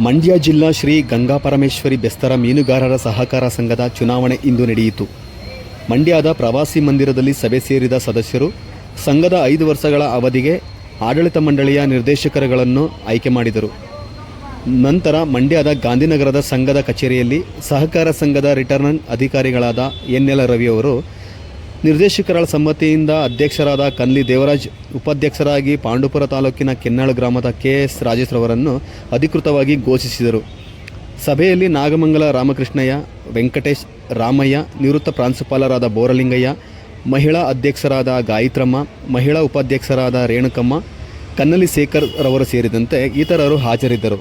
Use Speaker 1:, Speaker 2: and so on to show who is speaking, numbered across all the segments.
Speaker 1: ಮಂಡ್ಯ ಜಿಲ್ಲಾ ಶ್ರೀ ಗಂಗಾಪರಮೇಶ್ವರಿ ಬೆಸ್ತರ ಮೀನುಗಾರರ ಸಹಕಾರ ಸಂಘದ ಚುನಾವಣೆ ಇಂದು ನಡೆಯಿತು. ಮಂಡ್ಯದ ಪ್ರವಾಸಿ ಮಂದಿರದಲ್ಲಿ ಸಭೆ ಸೇರಿದ ಸದಸ್ಯರು ಸಂಘದ ಐದು ವರ್ಷಗಳ ಅವಧಿಗೆ ಆಡಳಿತ ಮಂಡಳಿಯ ನಿರ್ದೇಶಕರುಗಳನ್ನು ಆಯ್ಕೆ ಮಾಡಿದರು. ನಂತರ ಮಂಡ್ಯದ ಗಾಂಧಿನಗರದ ಸಂಘದ ಕಚೇರಿಯಲ್ಲಿ ಸಹಕಾರ ಸಂಘದ ರಿಟರ್ನಿಂಗ್ ಅಧಿಕಾರಿಗಳಾದ ಎನ್ ಎಲ್ ರವಿಯವರು ನಿರ್ದೇಶಕರ ಸಮ್ಮತಿಯಿಂದ ಅಧ್ಯಕ್ಷರಾದ ಕನ್ಲಿ ದೇವರಾಜ್, ಉಪಾಧ್ಯಕ್ಷರಾಗಿ ಪಾಂಡುಪುರ ತಾಲೂಕಿನ ಕೆನ್ನಾಳು ಗ್ರಾಮದ ಕೆ ಎಸ್ ರಾಜೇಶ್ವರವರನ್ನು ಅಧಿಕೃತವಾಗಿ ಘೋಷಿಸಿದರು. ಸಭೆಯಲ್ಲಿ ನಾಗಮಂಗಲ ರಾಮಕೃಷ್ಣಯ್ಯ, ವೆಂಕಟೇಶ್ ರಾಮಯ್ಯ, ನಿವೃತ್ತ ಪ್ರಾಂಶುಪಾಲರಾದ ಬೋರಲಿಂಗಯ್ಯ, ಮಹಿಳಾ ಅಧ್ಯಕ್ಷರಾದ ಗಾಯತ್ರಮ್ಮ, ಮಹಿಳಾ ಉಪಾಧ್ಯಕ್ಷರಾದ ರೇಣುಕಮ್ಮ, ಕನ್ನಲಿ ಶೇಖರ್ ರವರು ಸೇರಿದಂತೆ ಇತರರು ಹಾಜರಿದ್ದರು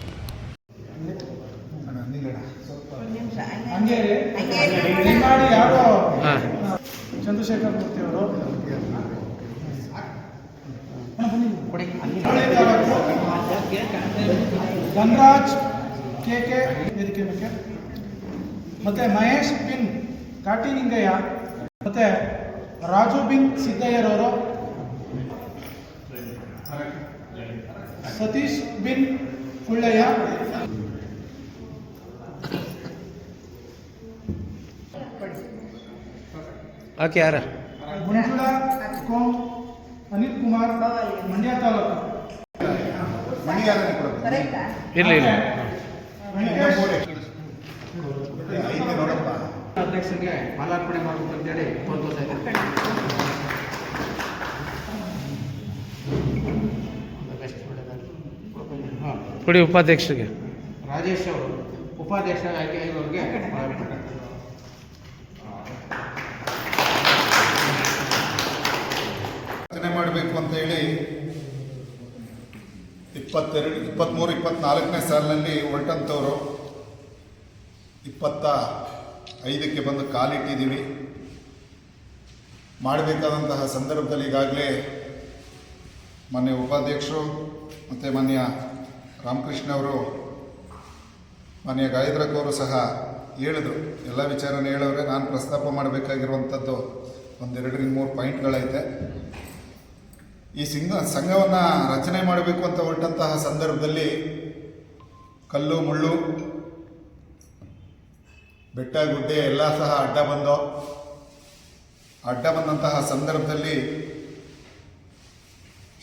Speaker 2: ಹಂಗೆ ರೀ. ದಯಮಾಡಿ ಯಾರು ಅವರು ಧನರಾಜ್ ಕೆ ಕೆ ವೇದಿಕೆ ಬಗ್ಗೆ ಮತ್ತೆ ಮಹೇಶ್ ಬಿನ್ ಕಾಟಿಲಿಂಗಯ್ಯ, ಮತ್ತೆ ರಾಜು ಬಿನ್ ಸಿದ್ದಯ್ಯರವರು, ಸತೀಶ್ ಬಿನ್ ಕುಳ್ಳಯ್ಯ.
Speaker 3: ಓಕೆ, ಯಾರ?
Speaker 2: ಮಂಜುಳಾ ಕೋಂ ಅನಿಲ್ ಕುಮಾರ್ ಮಂಡ್ಯ ತಾಲೂಕು.
Speaker 3: ಇರಲಿ ಇಲ್ಲ
Speaker 2: ವೆಂಕಟೇಶ್.
Speaker 4: ಅಧ್ಯಕ್ಷರಿಗೆ ಮಾಲಾರ್ಪಣೆ ಮಾಡಬೇಕು ಅಂತೇಳಿ ಕೋರ್ಕೋತಾ ಇದ್ದೀನಿ ಹಾಂ
Speaker 3: ಕೊಡಿ ಉಪಾಧ್ಯಕ್ಷರಿಗೆ.
Speaker 4: ರಾಜೇಶ್ ಅವರು ಉಪಾಧ್ಯಕ್ಷ ಆಯ್ಕೆ
Speaker 5: ಮಾಡಬೇಕು ಅಂತ ಹೇಳಿ ಇಪ್ಪತ್ತೆರಡು ಇಪ್ಪತ್ತ್ಮೂರು ಇಪ್ಪತ್ನಾಲ್ಕನೇ ಸಾಲಿನಲ್ಲಿ ಹೊರಟಂಥವ್ರು ಇಪ್ಪತ್ತ ಐದಕ್ಕೆ ಬಂದು ಕಾಲಿಟ್ಟಿದ್ದೀವಿ. ಮಾಡಬೇಕಾದಂತಹ ಸಂದರ್ಭದಲ್ಲಿ ಈಗಾಗಲೇ ಮಾನ್ಯ ಉಪಾಧ್ಯಕ್ಷರು ಮತ್ತು ಮಾನ್ಯ ರಾಮಕೃಷ್ಣ ಅವರು ಮಾನ್ಯ ಗಾಯದ್ರಕ್ಕವರು ಸಹ ಹೇಳಿದರು. ಎಲ್ಲ ವಿಚಾರನ ಹೇಳವ್ರೆ ನಾನು ಪ್ರಸ್ತಾಪ ಮಾಡಬೇಕಾಗಿರುವಂಥದ್ದು ಒಂದೆರಡರಿಂದ ಮೂರು ಪಾಯಿಂಟ್ಗಳೈತೆ. ಈ ಸಿಂಗ ಸಂಘವನ್ನು ರಚನೆ ಮಾಡಬೇಕು ಅಂತ ಹೊರಟಂತಹ ಸಂದರ್ಭದಲ್ಲಿ ಕಲ್ಲು, ಮುಳ್ಳು, ಬೆಟ್ಟ, ಗುಡ್ಡೆ ಎಲ್ಲ ಸಹ ಅಡ್ಡ ಬಂದು, ಅಡ್ಡ ಬಂದಂತಹ ಸಂದರ್ಭದಲ್ಲಿ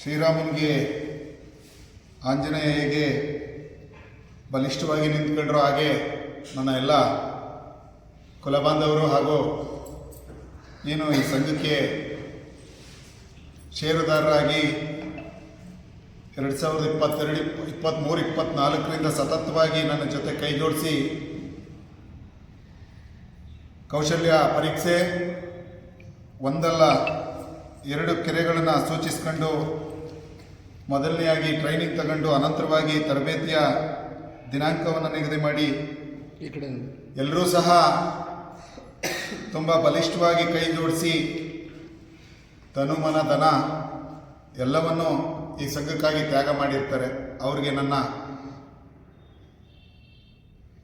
Speaker 5: ಶ್ರೀರಾಮನಿಗೆ ಆಂಜನೇಯ ಹೇಗೆ ಬಲಿಷ್ಠವಾಗಿ ನಿಂತ್ಕೊಂಡ್ರು ಹಾಗೆ ನನ್ನ ಎಲ್ಲ ಕುಲಬಾಂಧವರು ಹಾಗೂ ಏನು ಈ ಸಂಘಕ್ಕೆ ಷೇರುದಾರರಾಗಿ ಎರಡು ಸಾವಿರದ ಇಪ್ಪತ್ತೆರಡು ಇಪ್ಪತ್ತ್ಮೂರು ಇಪ್ಪತ್ತ್ನಾಲ್ಕರಿಂದ ಸತತವಾಗಿ ನನ್ನ ಜೊತೆ ಕೈ ಜೋಡಿಸಿ ಕೌಶಲ್ಯ ಪರೀಕ್ಷೆ ಒಂದಲ್ಲ ಎರಡು ಕೆರೆಗಳನ್ನು ಸೂಚಿಸ್ಕೊಂಡು ಮೊದಲನೆಯಾಗಿ ಟ್ರೈನಿಂಗ್ ತಗೊಂಡು ಅನಂತರವಾಗಿ ತರಬೇತಿಯ ದಿನಾಂಕವನ್ನು ನಿಗದಿ ಮಾಡಿ ಎಲ್ಲರೂ ಸಹ ತುಂಬ ಬಲಿಷ್ಠವಾಗಿ ಕೈ ಜೋಡಿಸಿ ತನು ದನ ಎಲ್ಲವನ್ನು ಈ ಸಂಘಕ್ಕಾಗಿ ತ್ಯಾಗ ಮಾಡಿರ್ತಾರೆ. ಅವರಿಗೆ ನನ್ನ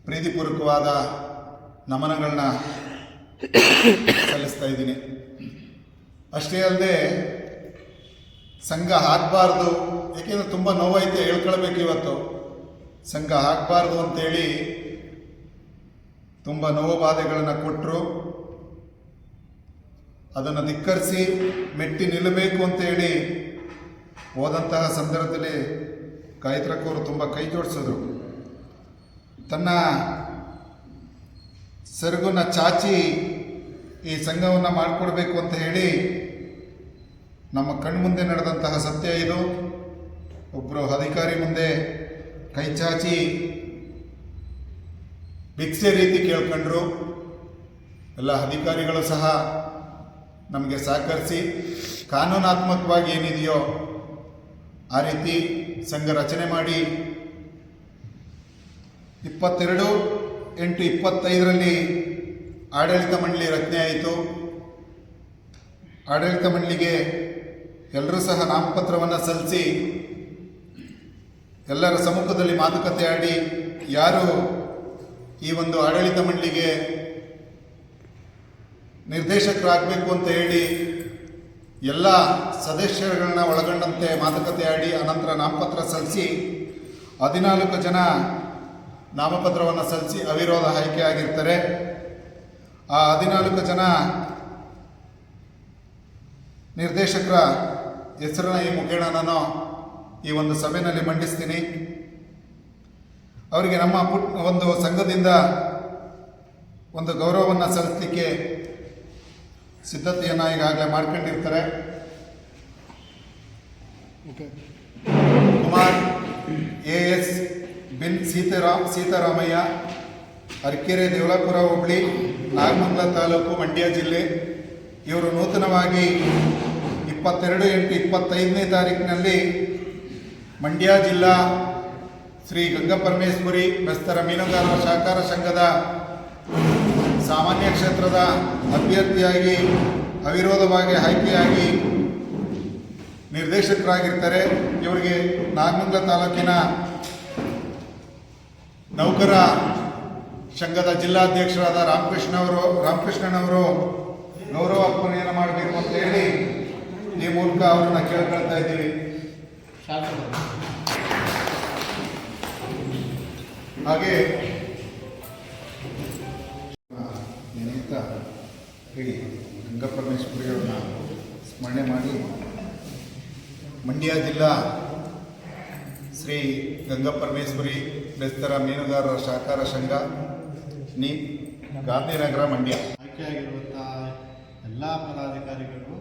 Speaker 5: ಪ್ರೀತಿಪೂರ್ವಕವಾದ ನಮನಗಳನ್ನ ಸಲ್ಲಿಸ್ತಾ ಇದ್ದೀನಿ. ಅಷ್ಟೇ ಅಲ್ಲದೆ ಸಂಘ ಹಾಕಬಾರ್ದು ಏಕೆಂದರೆ ತುಂಬ ನೋವೈತೆ ಹೇಳ್ಕೊಳ್ಬೇಕು ಇವತ್ತು. ಸಂಘ ಹಾಕಬಾರ್ದು ಅಂತೇಳಿ ತುಂಬ ನೋವು ಬಾಧೆಗಳನ್ನು ಕೊಟ್ಟರು ಅದನ್ನು ಧಿಕ್ಕರಿಸಿ ಮೆಟ್ಟಿ ನಿಲ್ಲಬೇಕು ಅಂತೇಳಿ ಹೋದಂತಹ ಸಂದರ್ಭದಲ್ಲಿ ಗಾಯತ್ರಕ್ಕವರು ತುಂಬ ಕೈ ಜೋಡಿಸಿದ್ರು. ತನ್ನ ಸರಗುನ ಚಾಚಿ ಈ ಸಂಘವನ್ನು ಮಾಡಿಕೊಡ್ಬೇಕು ಅಂತ ಹೇಳಿ ನಮ್ಮ ಕಣ್ಮುಂದೆ ನಡೆದಂತಹ ಸತ್ಯ ಇದು. ಒಬ್ಬರು ಅಧಿಕಾರಿ ಮುಂದೆ ಕೈ ಚಾಚಿ ಭಿಕ್ಷೆ ರೀತಿ ಕೇಳ್ಕೊಂಡ್ರು. ಎಲ್ಲ ಅಧಿಕಾರಿಗಳು ಸಹ ನಮಗೆ ಸಹಕರಿಸಿ ಕಾನೂನಾತ್ಮಕವಾಗಿ ಏನಿದೆಯೋ ಆ ರೀತಿ ಸಂಘ ರಚನೆ ಮಾಡಿ ಇಪ್ಪತ್ತೆರಡು ಎಂಟು ಇಪ್ಪತ್ತೈದರಲ್ಲಿ ಆಡಳಿತ ಮಂಡಳಿ ರಚನೆ ಆಯಿತು. ಆಡಳಿತ ಮಂಡಳಿಗೆ ಎಲ್ಲರೂ ಸಹ ನಾಮಪತ್ರವನ್ನು ಸಲ್ಲಿಸಿ ಎಲ್ಲರ ಸಮ್ಮುಖದಲ್ಲಿ ಮಾತುಕತೆ ಆಡಿ ಯಾರು ಈ ಒಂದು ಆಡಳಿತ ಮಂಡಳಿಗೆ ನಿರ್ದೇಶಕರಾಗಬೇಕು ಅಂತ ಹೇಳಿ ಎಲ್ಲ ಸದಸ್ಯರುಗಳನ್ನ ಒಳಗೊಂಡಂತೆ ಮಾತುಕತೆ ಆಡಿ ಅನಂತರ ನಾಮಪತ್ರ ಸಲ್ಲಿಸಿ ಹದಿನಾಲ್ಕು ಜನ ನಾಮಪತ್ರವನ್ನು ಸಲ್ಲಿಸಿ ಅವಿರೋಧ ಆಯ್ಕೆ ಆಗಿರ್ತಾರೆ. ಆ ಹದಿನಾಲ್ಕು ಜನ ನಿರ್ದೇಶಕರ ಹೆಸರನ್ನ ಈ ಮುಖೇಣ ನಾನು ಈ ಒಂದು ಸಭೆಯಲ್ಲಿ ಮಂಡಿಸ್ತೀನಿ. ಅವರಿಗೆ ನಮ್ಮ ಪುಟ್ ಒಂದು ಸಂಘದಿಂದ ಒಂದು ಗೌರವವನ್ನು ಸಲ್ಲಿಸಲಿಕ್ಕೆ ಸಿದ್ಧತೆಯನ್ನು ಈಗಾಗಲೇ ಮಾಡ್ಕೊಂಡಿರ್ತಾರೆ. ಕುಮಾರ್ ಎ ಎಸ್ ಬಿನ್ ಸೀತಾರಾಮ್ ಸೀತಾರಾಮಯ್ಯ ಅರ್ಕೆರೆ ದೇವಲಾಪುರ ಹೋಬಳಿ ನಾಗಮಂಗಲ ತಾಲೂಕು ಮಂಡ್ಯ ಜಿಲ್ಲೆ ಇವರು ನೂತನವಾಗಿ ಇಪ್ಪತ್ತೆರಡು ಎಂಟು ಇಪ್ಪತ್ತೈದನೇ ತಾರೀಕಿನಲ್ಲಿ ಮಂಡ್ಯ ಜಿಲ್ಲಾ ಶ್ರೀ ಗಂಗಪರಮೇಶ್ವರಿ ಬೆಸ್ತರ ಮೀನುಗಾರರ ಸಹಕಾರ ಸಂಘದ ಸಾಮಾನ್ಯ ಕ್ಷೇತ್ರದ ಅಭ್ಯರ್ಥಿಯಾಗಿ, ಅವಿರೋಧವಾಗಿ, ಆಯ್ಕೆಯಾಗಿ ನಿರ್ದೇಶಕರಾಗಿರ್ತಾರೆ. ಇವರಿಗೆ ನಾಗಮಂಗಲ ತಾಲೂಕಿನ ನೌಕರ ಸಂಘದ ಜಿಲ್ಲಾಧ್ಯಕ್ಷರಾದ ರಾಮಕೃಷ್ಣ ಅವರು, ರಾಮಕೃಷ್ಣನವರು ಗೌರವ ಅರ್ಪಣೆಯನ್ನು ಮಾಡಬೇಕು ಅಂತ ಹೇಳಿ ಈ ಮೂಲಕ ಅವರನ್ನ ಕೇಳ್ಕೊಳ್ತಾ ಇದ್ದೀವಿ. ಹಾಗೆ ನೆನೆಯುತ್ತ ಹೇಳಿ ಸ್ಮರಣೆ ಮಾಡಿ ಮಂಡ್ಯ ಜಿಲ್ಲಾ ಶ್ರೀ ಗಂಗಪರಮೇಶ್ವರಿ ಬೆಸ್ತರ ಮೀನುಗಾರರ ಸಹಕಾರ ಸಂಘ, ನಿ ಗಾಂಧಿನಗರ ಮಂಡ್ಯ.
Speaker 6: ಆಯ್ಕೆಯಾಗಿರುವಂಥ ಎಲ್ಲ ಪದಾಧಿಕಾರಿಗಳು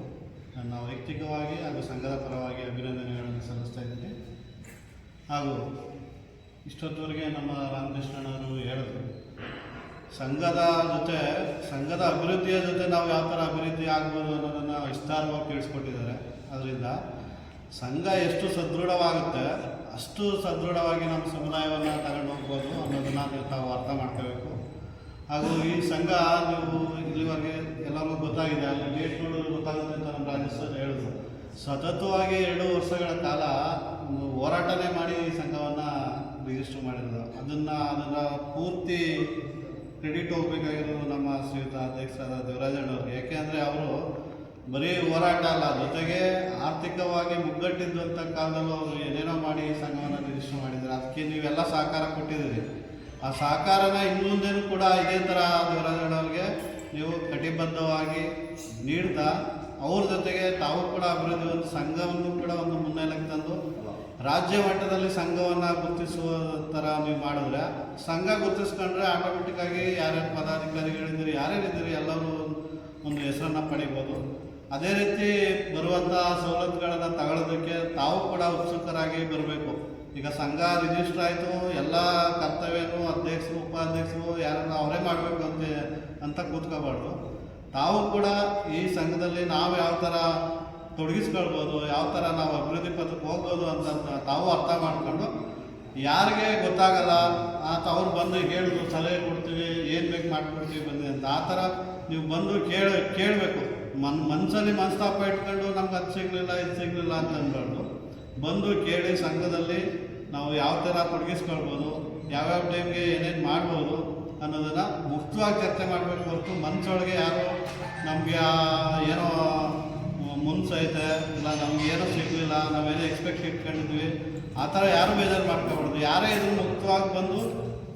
Speaker 6: ನನ್ನ ವೈಯಕ್ತಿಕವಾಗಿ ಹಾಗೂ ಸಂಘದ ಪರವಾಗಿ ಅಭಿನಂದನೆಗಳನ್ನು ಸಲ್ಲಿಸ್ತಾ ಇದ್ದೀನಿ. ಹಾಗೂ ಇಷ್ಟೊತ್ತವರೆಗೆ ನಮ್ಮ ರಾಮಕೃಷ್ಣನವರು ಹೇಳಿದ್ರು ಸಂಘದ ಜೊತೆ, ಸಂಘದ ಅಭಿವೃದ್ಧಿಯ ಜೊತೆ ನಾವು ಯಾವ ಥರ ಅಭಿವೃದ್ಧಿ ಆಗ್ಬೋದು ಅನ್ನೋದನ್ನು ವಿಸ್ತಾರವಾಗಿ ತಿಳಿಸ್ಕೊಟ್ಟಿದ್ದಾರೆ. ಅದರಿಂದ ಸಂಘ ಎಷ್ಟು ಸದೃಢವಾಗುತ್ತೆ, ಅಷ್ಟು ಸದೃಢವಾಗಿ ನಮ್ಮ ಸಮುದಾಯವನ್ನು ತಗೊಂಡು ಹೋಗ್ಬೋದು ಅನ್ನೋದನ್ನು ನೀವು ತಾವು ಅರ್ಥ ಮಾಡ್ಕೋಬೇಕು. ಹಾಗೂ ಈ ಸಂಘ ನೀವು ಇಲ್ಲಿವರೆಗೆ ಎಲ್ಲರಿಗೂ ಗೊತ್ತಾಗಿದೆ, ಅಲ್ಲಿ ಡೇಟ್ ನೋಡೋದು ಗೊತ್ತಾಗುತ್ತೆ ಅಂತ ನಮ್ಮ ರಾಜ್ಯ ಸರ್ ಹೇಳಿದ್ರು. ಸತತವಾಗಿ ಎರಡು ವರ್ಷಗಳ ಕಾಲ ಹೋರಾಟನೇ ಮಾಡಿ ಈ ಸಂಘವನ್ನು ರಿಜಿಸ್ಟರ್ ಮಾಡಿರೋದು ಅದನ್ನು ಅದನ್ನು ಪೂರ್ತಿ ಕ್ರೆಡಿಟ್ ಹೋಗ್ಬೇಕಾಗಿರೋದು ನಮ್ಮ ಶ್ರೀಯುತ ಅಧ್ಯಕ್ಷರಾದ ದೇವರಾಜಣ್ಣವ್ರಿಗೆ ಯಾಕೆಂದರೆ ಅವರು ಬರೀ ಹೋರಾಟ ಅಲ್ಲ, ಜೊತೆಗೆ ಆರ್ಥಿಕವಾಗಿ ಮುಗ್ಗಟ್ಟಿದ್ದಂಥ ಕಾಲದಲ್ಲೂ ಅವರು ಏನೇನೋ ಮಾಡಿ ಸಂಘವನ್ನು ರಿಜಿಸ್ಟರ್ ಮಾಡಿದ್ದಾರೆ ಅದಕ್ಕೆ ನೀವೆಲ್ಲ ಸಹಕಾರ ಕೊಟ್ಟಿದ್ದೀರಿ. ಆ ಸಹಕಾರನ ಇನ್ನೊಂದೇನು ಕೂಡ ಇದೇ ಥರ ದೇವರಾಜಣ್ಣವ್ರಿಗೆ ನೀವು ಕಟಿಬದ್ಧವಾಗಿ ನೀಡ್ತಾ, ಅವ್ರ ಜೊತೆಗೆ ತಾವು ಕೂಡ ಅಭಿವೃದ್ಧಿ ಒಂದು ಸಂಘವನ್ನು ಕೂಡ ಒಂದು ಮುನ್ನೆಲೆಗೆ ತಂದು ರಾಜ್ಯ ಮಟ್ಟದಲ್ಲಿ ಸಂಘವನ್ನು ಗುರುತಿಸುವ ಥರ ನೀವು ಮಾಡಿದ್ರೆ ಸಂಘ ಗುರುತಿಸ್ಕೊಂಡ್ರೆ ಆಟೋಮೆಟಿಕ್ಕಾಗಿ ಯಾರ್ಯಾರು ಪದಾಧಿಕಾರಿಗಳಿದ್ದೀರಿ ಯಾರ್ಯಾರಿದ್ದೀರಿ ಎಲ್ಲರೂ ಒಂದು ಹೆಸರನ್ನು ಪಡಿಬೋದು. ಅದೇ ರೀತಿ ಬರುವಂಥ ಸವಲತ್ತುಗಳನ್ನು ತಗೊಳ್ಳೋದಕ್ಕೆ ತಾವು ಕೂಡ ಉತ್ಸುಕರಾಗಿ ಬರಬೇಕು. ಈಗ ಸಂಘ ರಿಜಿಸ್ಟರ್ ಆಯಿತು, ಎಲ್ಲ ಕರ್ತವ್ಯನೂ ಅಧ್ಯಕ್ಷರು, ಉಪಾಧ್ಯಕ್ಷರು ಯಾರನ್ನ ಅವರೇ ಮಾಡಬೇಕು ಅಂತ ಅಂತ ಕೂತ್ಕೋಬಾರ್ದು. ತಾವು ಕೂಡ ಈ ಸಂಘದಲ್ಲಿ ನಾವು ಯಾವ ಥರ ತೊಡಗಿಸ್ಕೊಳ್ಬೋದು, ಯಾವ ಥರ ನಾವು ಅಭಿವೃದ್ಧಿ ಪಥಕ್ಕೆ ಹೋಗ್ಬೋದು ಅಂತ ತಾವು ಅರ್ಥ ಮಾಡಿಕೊಂಡು, ಯಾರಿಗೆ ಗೊತ್ತಾಗಲ್ಲ ಆತ ಅವ್ರು ಬಂದು ಹೇಳಿದ್ರು ಸಲಹೆ ಕೊಡ್ತೀವಿ, ಏನು ಬೇಕು ಮಾಡಿಕೊಡ್ತೀವಿ ಬನ್ನಿ ಅಂತ, ಆ ಥರ ನೀವು ಬಂದು ಕೇಳ, ಕೇಳಬೇಕು. ಮನ್ ಮನಸ್ಸಲ್ಲಿ ಮನಸ್ತಾಪ ಇಟ್ಕೊಂಡು ನಮ್ಗೆ ಅದು ಸಿಗಲಿಲ್ಲ, ಇದು ಸಿಗಲಿಲ್ಲ ಅಂತ ಅಂದ್ಕೊಂಡು ಬಂದು ಕೇಳಿ ಸಂಘದಲ್ಲಿ ನಾವು ಯಾವ ಥರ ತೊಡಗಿಸ್ಕೊಳ್ಬೋದು, ಯಾವ್ಯಾವ ಟೈಮ್ಗೆ ಏನೇನು ಮಾಡ್ಬೋದು ಅನ್ನೋದನ್ನು ಮುಕ್ತವಾಗಿ ಚರ್ಚೆ ಮಾಡಬೇಕು ಹೊರತು ಮನಸ್ಸೊಳಗೆ ಯಾರು ನಮಗೆ ಏನೋ ಮುನ್ಸೈತೆ ಇಲ್ಲ, ನಮ್ಗೆ ಏನೂ ಸಿಗಲಿಲ್ಲ, ನಾವೇನೋ ಎಕ್ಸ್ಪೆಕ್ಟ್ ಇಟ್ಕೊಂಡಿದ್ವಿ. ಆ ಥರ ಯಾರು ಬೇಜಾರು ಮಾಡ್ಕೋಬಾರ್ದು. ಯಾರೇ ಇದನ್ನು ಮುಕ್ತವಾಗಿ ಬಂದು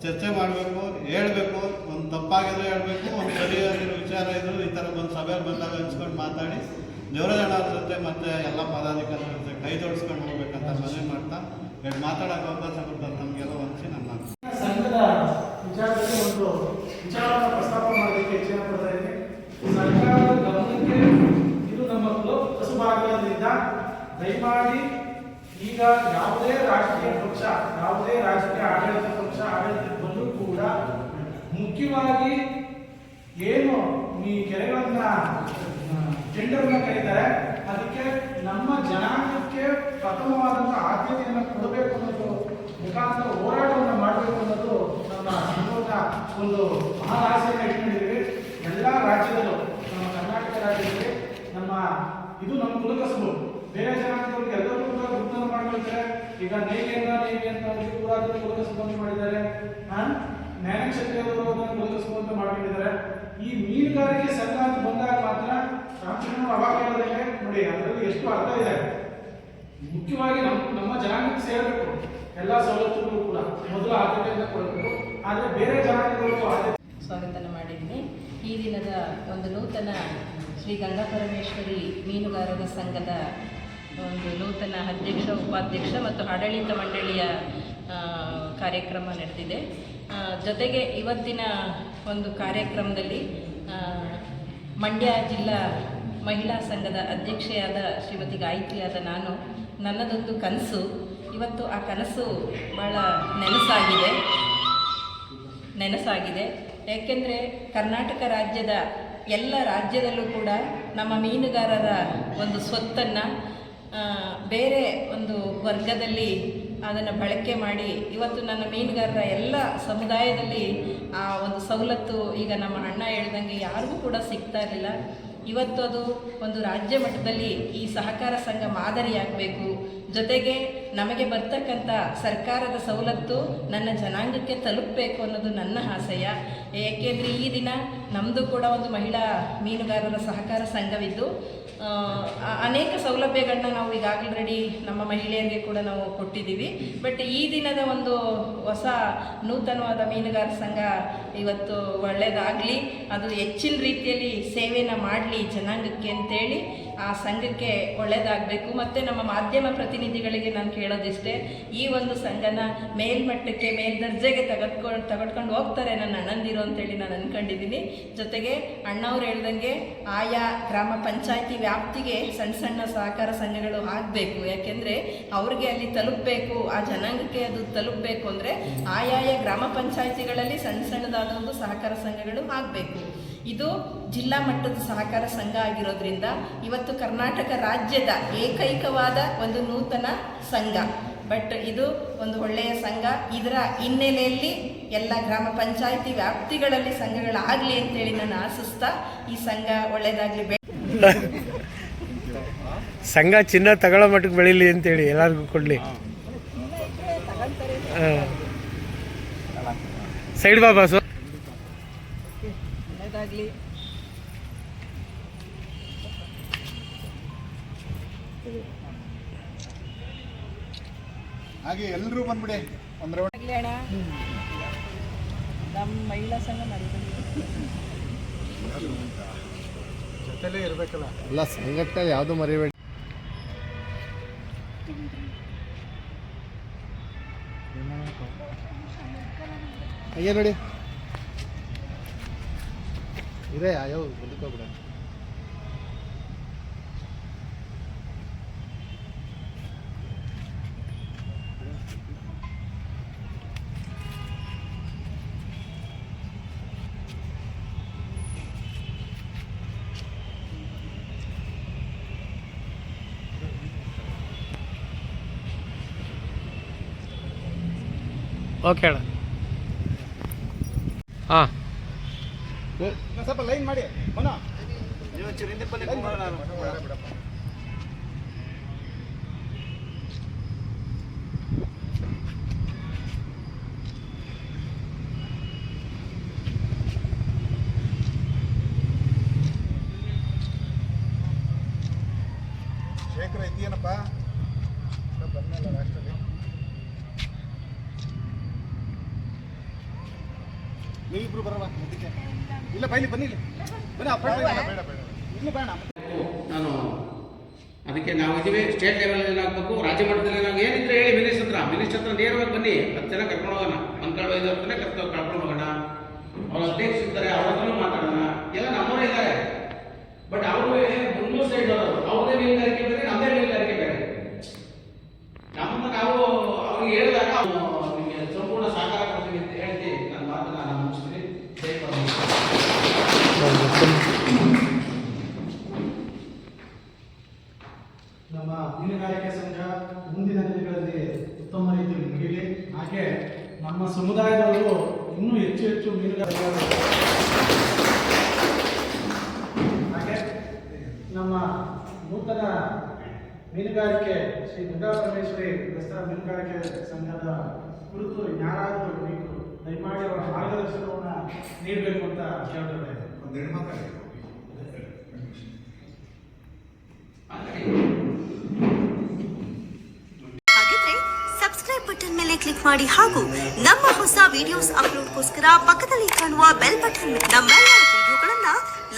Speaker 6: ಚರ್ಚೆ ಮಾಡಬೇಕು, ಹೇಳಬೇಕು, ಒಂದು ತಪ್ಪಾಗಿದ್ರೆ ಹೇಳಬೇಕು, ಒಂದು ಸರಿಯಾಗಿರೋ ವಿಚಾರ ಇದ್ರು ಈ ಥರ ಒಂದು ಸಭೆಯಲ್ಲಿ ಬಂದಾಗ ಹಂಚ್ಕೊಂಡು ಮಾತಾಡಿ ದೇವರಾಜಣ್ಣ ಜೊತೆ ಮತ್ತು ಎಲ್ಲ ಪದಾಧಿಕಾರಿಗಳ ಜೊತೆ ಕೈ ಜೋಡಿಸ್ಕೊಂಡು ಹೋಗ್ಬೇಕಂತ ಮನವಿ ಮಾಡ್ತಾ ಹೇಳಿ ಮಾತಾಡೋಕೆ ಅವಕಾಶ ಕೊಡ್ತಾರೆ ನಮಗೆಲ್ಲ ಹೊಂದಿಸಿ ನನ್ನ.
Speaker 2: ಸಂಘದ ಒಂದು ವಿಚಾರವನ್ನು ಪ್ರಸ್ತಾಪ ಮಾಡೋದಕ್ಕೆ ಹೆಚ್ಚಿನ ಸರ್ಕಾರದ ಗಮನಕ್ಕೆ ಕಸುಬಾಗಿರೋದ್ರಿಂದ ದಯಮಾಡಿ ಈಗ ಯಾವುದೇ ರಾಷ್ಟ್ರೀಯ ಪಕ್ಷ, ಯಾವುದೇ ರಾಜಕೀಯ ಆಡಳಿತ ಪಕ್ಷ ಆಡಳಿತಕ್ಕೆ ಬಂದರೂ ಕೂಡ ಮುಖ್ಯವಾಗಿ ಏನು ಈ ಕೆರೆಗಳನ್ನ ಟೆಂಡರ್ನ ಕರೀತಾರೆ, ಅದಕ್ಕೆ ನಮ್ಮ ಜನಾಂಗಕ್ಕೆ ಪ್ರಥಮವಾದಂಥ ಆದ್ಯತೆಯನ್ನು ಕೊಡಬೇಕು ಅನ್ನೋದು ಮುಖಾಂತರ ಹೋರಾಟವನ್ನು ಮಾಡಬೇಕು ಅನ್ನೋದು ನಮ್ಮ ಸಂಘದ ಒಂದು ಮಹಾ ಆಸೆಯನ್ನು ಇಟ್ಕೊಂಡಿದ್ದೀವಿ ಎಲ್ಲ ರಾಜ್ಯದಲ್ಲೂ, ನಮ್ಮ ಕರ್ನಾಟಕ ರಾಜ್ಯದಲ್ಲಿ ನಮ್ಮ ಇದು ನಮ್ಮ ಕುಲಕಸಬು ಬೇರೆ ಜನಾಂಗದವರಿಗೆ ಎಲ್ಲರೂ ಕೂಡ ಗುರುತನ್ನು ಮಾಡ್ಕೊಳ್ತಾರೆ. ಈಗ ನೇಗಿಯನ್ನ ನೇಗಿ ಅಂತ ಕೂಡ ಅದನ್ನು ಕುಲಕಸಬನ್ನು ಮಾಡಿದ್ದಾರೆ. ನ್ಯಾಯ ಕ್ಷತ್ರಿಯವರು ಅದನ್ನು ಕುಲಕಸಬು ಅಂತ ಮಾಡ್ಕೊಂಡಿದ್ದಾರೆ. ಈ ಮೀನುಗಾರಿಕೆ ಅಂತ ಬಂದಾಗ ಮಾತ್ರ ರಾಮಚಂದ್ರ ಅವಾಗ ಹೇಳೋದಕ್ಕೆ ನೋಡಿ, ಅದರಲ್ಲಿ ಎಷ್ಟು ಅರ್ಥ ಇದೆ. ಮುಖ್ಯವಾಗಿ ನಮ್ಮ ನಮ್ಮ ಜನಾಂಗಕ್ಕೆ ಸೇರಬೇಕು. ಎಲ್ಲ ಸವಲತ್ತುಗಳು ಕೂಡ. ಮೊದಲು ಆದ್ಯತೆಯಿಂದ ಕೊಡಬೇಕು. ಆದರೆ ಬೇರೆ ಜನಾಂಗಗಳಿಗೂ ಆದ್ಯತೆ
Speaker 7: ಸ್ವಾಗತನ ಮಾಡಿದ್ದೀನಿ ಈ ದಿನದ ಒಂದು ನೂತನ ಶ್ರೀ ಗಂಗಾಪರಮೇಶ್ವರಿ ಮೀನುಗಾರರ ಸಂಘದ ಒಂದು ನೂತನ ಅಧ್ಯಕ್ಷ, ಉಪಾಧ್ಯಕ್ಷ ಮತ್ತು ಆಡಳಿತ ಮಂಡಳಿಯ ಕಾರ್ಯಕ್ರಮ ನಡೆದಿದೆ. ಜೊತೆಗೆ ಇವತ್ತಿನ ಒಂದು ಕಾರ್ಯಕ್ರಮದಲ್ಲಿ ಮಂಡ್ಯ ಜಿಲ್ಲಾ ಮಹಿಳಾ ಸಂಘದ ಅಧ್ಯಕ್ಷೆಯಾದ ಶ್ರೀಮತಿ ಗಾಯತ್ರಿಯಾದ ನಾನು, ನನ್ನದೊಂದು ಕನಸು. ಇವತ್ತು ಆ ಕನಸು ಭಾಳ ನೆನಸಾಗಿದೆ. ನೆನಸಾಗಿದೆ. ಏಕೆಂದರೆ ಕರ್ನಾಟಕ ರಾಜ್ಯದ ಎಲ್ಲ ರಾಜ್ಯದಲ್ಲೂ ಕೂಡ ನಮ್ಮ ಮೀನುಗಾರರ ಒಂದು ಸ್ವತ್ತನ್ನು ಬೇರೆ ಒಂದು ವರ್ಗದಲ್ಲಿ ಅದನ್ನು ಬಳಕೆ ಮಾಡಿ ಇವತ್ತು ನನ್ನ ಮೀನುಗಾರರ ಎಲ್ಲ ಸಮುದಾಯದಲ್ಲಿ ಆ ಒಂದು ಸವಲತ್ತು ಈಗ ನಮ್ಮ ಅಣ್ಣ ಹೇಳ್ದಂಗೆ ಯಾರಿಗೂ ಕೂಡ ಸಿಗ್ತಾ ಇರಲಿಲ್ಲ. ಇವತ್ತು ಅದು ಒಂದು ರಾಜ್ಯ ಮಟ್ಟದಲ್ಲಿ ಈ ಸಹಕಾರ ಸಂಘ ಮಾದರಿಯಾಗಬೇಕು. ಜೊತೆಗೆ ನಮಗೆ ಬರ್ತಕ್ಕಂಥ ಸರ್ಕಾರದ ಸವಲತ್ತು ನನ್ನ ಜನಾಂಗಕ್ಕೆ ತಲುಪಬೇಕು ಅನ್ನೋದು ನನ್ನ ಆಸೆಯ. ಏಕೆಂದರೆ ಈ ದಿನ ನಮ್ಮದು ಕೂಡ ಒಂದು ಮಹಿಳಾ ಮೀನುಗಾರರ ಸಹಕಾರ ಸಂಘವಿದ್ದು ಅನೇಕ ಸೌಲಭ್ಯಗಳನ್ನ ನಾವು ಈಗಾಗಲೇ ಆಲ್ರೆಡಿ ನಮ್ಮ ಮಹಿಳೆಯರಿಗೆ ಕೂಡ ನಾವು ಕೊಟ್ಟಿದ್ದೀವಿ. ಬಟ್ ಈ ದಿನದ ಒಂದು ಹೊಸ ನೂತನವಾದ ಮೀನುಗಾರ ಸಂಘ ಇವತ್ತು ಒಳ್ಳೆಯದಾಗಲಿ ಅದು ಹೆಚ್ಚಿನ ರೀತಿಯಲ್ಲಿ ಸೇವೆನ ಮಾಡಲಿ ಜನಾಂಗಕ್ಕೆ ಅಂತೇಳಿ. ಆ ಸಂಘಕ್ಕೆ ಒಳ್ಳೆಯದಾಗಬೇಕು ಮತ್ತು ನಮ್ಮ ಮಾಧ್ಯಮ ಪ್ರತಿನಿಧಿಗಳಿಗೆ ನಾನು ಕೇಳೋದಿಷ್ಟೇ, ಈ ಒಂದು ಸಂಘನ ಮೇಲ್ಮಟ್ಟಕ್ಕೆ ಮೇಲ್ದರ್ಜೆಗೆ ತೆಗೆದುಕೊಂಡು ತೆಗೆದುಕೊಂಡು ಹೋಗ್ತಾರೆ ನನ್ನ ಅಣ್ಣಂದಿರು ಅಂತೇಳಿ ನಾನು ಅಂದ್ಕೊಂಡಿದ್ದೀನಿ ಜೊತೆಗೆ ಅಣ್ಣವ್ರು ಹೇಳ್ದಂಗೆ ಆಯಾ ಗ್ರಾಮ ಪಂಚಾಯಿತಿ ವ್ಯಾಪ್ತಿಗೆ ಸಣ್ಣ ಸಣ್ಣ ಸಹಕಾರ ಸಂಘಗಳು ಆಗಬೇಕು. ಯಾಕೆಂದರೆ ಅವ್ರಿಗೆ ಅಲ್ಲಿ ತಲುಪಬೇಕು, ಆ ಜನಾಂಗಕ್ಕೆ ಅದು ತಲುಪಬೇಕು ಅಂದರೆ ಆಯಾಯ ಗ್ರಾಮ ಪಂಚಾಯಿತಿಗಳಲ್ಲಿ ಸಣ್ಣ ಸಣ್ಣದಾದ ಒಂದು ಸಹಕಾರ ಸಂಘಗಳು ಆಗಬೇಕು. ಇದು ಜಿಲ್ಲಾ ಮಟ್ಟದ ಸಹಕಾರ ಸಂಘ ಆಗಿರೋದ್ರಿಂದ ಇವತ್ತು ಕರ್ನಾಟಕ ರಾಜ್ಯದ ಏಕೈಕವಾದ ಒಂದು ನೂತನ ಸಂಘ. ಬಟ್ ಇದು ಒಂದು ಒಳ್ಳೆಯ ಸಂಘ. ಇದರ ಹಿನ್ನೆಲೆಯಲ್ಲಿ ಎಲ್ಲ ಗ್ರಾಮ ಪಂಚಾಯಿತಿ ವ್ಯಾಪ್ತಿಗಳಲ್ಲಿ ಸಂಘಗಳಾಗಲಿ ಅಂತೇಳಿ ನಾನು ಆಸಿಸ್ತಾ ಈ ಸಂಘ ಒಳ್ಳೆಯದಾಗಲಿ
Speaker 3: ಸಂಘ ಚಿನ್ನ ತಗೊಳ್ಳೋ ಮಟ್ಟಕ್ಕೆ ಬೆಳೀಲಿ ಅಂತೇಳಿ ಎಲ್ಲರಿಗೂ ಕೊಡಲಿ. ಸೈಡ್ ಬಾಬಾ ಬಾಸು
Speaker 7: ಒಳ್ಳೆಯದಾಗಲಿ
Speaker 5: ಹಾಗೆ ಎಲ್ಲರೂ ಬಂದ್ಬಿಡಿ. ಒಂದ್ರ
Speaker 7: ಆಗಲಿ ಅಣ್ಣ. ನಮ್ಮ ಮಹಿಳಾ ಸಂಘ ಮಾಡಿದ್ದೀವಿ
Speaker 6: ಎಲ್ಲ ಸಂಘಟ ಯಾವುದು ಮರಿಬೇಡಿ. ಅಯ್ಯ ನೋಡಿ. ಇದೆ ಯಾವ ಬದುಕೋಬಿಡ
Speaker 3: ಓಕೆ ಅಣ್ಣ. ಹಾಂ.
Speaker 5: ಸ್ವಲ್ಪ ಲೈನ್ ಮಾಡಿ ಮನ. ನೀವಿಬ್ರು ಬರಲ್ಲ ಅದಕ್ಕೆ. ಇಲ್ಲ ಬೈಲಿ ಬನ್ನಿ ಇಲ್ಲಿ. ಬನ್ನಿ ಅಪ್ಪ ಬೇಡ ಬೇಡ ಬೇಡ ಇಲ್ಲಿ ಬೇಡ
Speaker 4: ನಾನು ಅದಕ್ಕೆ ನಾವು ಇದೀವಿ ಸ್ಟೇಟ್ ಲೆವೆಲ್ ಆಗಬೇಕು ರಾಜ್ಯ ಮಟ್ಟದಲ್ಲಿ ನಾವು ಏನಿದ್ರೆ ಹೇಳಿ ಮಿನಿಸ್ಟರ್ ಹತ್ರ. ಮಿನಿಸ್ಟರ್ ಹತ್ರ ನೇರವಾಗಿ ಬನ್ನಿ. ಹತ್ತು ಜನ ಕರ್ಕೊಂಡು ಹೋಗೋಣ. ಮಂತ್ರಾಳ ಐದು ಹತ್ರನೇ ಕರ್ಕೊಂಡು ಕರ್ಕೊಂಡು ಹೋಗೋಣ. ಅವ್ರು ಅಧ್ಯಕ್ಷ ಇರ್ತಾರೆ ಅವ್ರ ಹತ್ರನೂ ಮಾತಾಡೋಣ. ಎಲ್ಲ ನಮ್ಮವರೇ ಇದ್ದಾರೆ. ಬಟ್ ಅವರು ಮುನ್ನೂರು ಸೈಡ್ ಅವರು ಅವ್ರದೇ ಮೀನುಗಾರಿಕೆ ಬೇರೆ ನಮ್ಮದೇ ಮೀನುಗಾರಿಕೆ ಬೇರೆ ನಮ್ಮನ್ನ ನಾವು ಅವ್ರಿಗೆ ಹೇಳಿದಾಗ ಅವ್ರು ನಿಮಗೆ ಸಂಪೂರ್ಣ ಸಹಕಾರ ಕೊಡ್ತೀವಿ ಅಂತ ಹೇಳ್ತಿ ನನ್ನ ಮಾತನ್ನ ನಾನು ಮುಗಿಸ್ತೀನಿ ಜೈ ಪರಮೇಶ್ವರ.
Speaker 2: ನಮ್ಮ ಮೀನುಗಾರಿಕೆ ಸಂಘ ಮುಂದಿನ ದಿನಗಳಲ್ಲಿ ಉತ್ತಮ ರೀತಿಯಲ್ಲಿ ಮುಗಿಲಿ ಹಾಗೆ ನಮ್ಮ ಸಮುದಾಯದವರು ಇನ್ನೂ ಹೆಚ್ಚು ಹೆಚ್ಚು ಮೀನುಗಾರಿಕೆ ಹಾಗೆ ನಮ್ಮ ನೂತನ ಮೀನುಗಾರಿಕೆ ಶ್ರೀ ಗಂಗಾಪರಮೇಶ್ವರಿ ದಸರಾ ಮೀನುಗಾರಿಕೆ ಸಂಘದ ಕುರಿತು ಯಾರಾದರೂ ನೀವು ದಯಮಾಡಿ ಅವರ ಮಾರ್ಗದರ್ಶನವನ್ನು ನೀಡಬೇಕು ಅಂತ ಕೇಳ್ತಾರೆ
Speaker 5: ಒಂದು ಹೆಣ್ಮಕ್ಳು
Speaker 8: ಹಾಗಿದ್ರೆ ಸಬ್ಸ್ಕ್ರೈಬ್ ಸಬ್ಸ್ಕ್ರೈಬ್ ಬಟನ್ ಮೇಲೆ ಕ್ಲಿಕ್ ಮಾಡಿ ಹಾಗೂ ನಮ್ಮ ಹೊಸ ವಿಡಿಯೋಸ್ ಅಪ್ಲೋಡ್ಗೋಸ್ಕರ ಪಕ್ಕದಲ್ಲಿ ಕಾಣುವ ಬೆಲ್ ಬಟನ್ ನಮ್ಮೆಲ್ಲ ವಿಡಿಯೋಗಳನ್ನ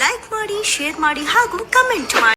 Speaker 8: ಲೈಕ್ ಮಾಡಿ ಶೇರ್ ಮಾಡಿ ಹಾಗೂ ಕಮೆಂಟ್ ಮಾಡಿ.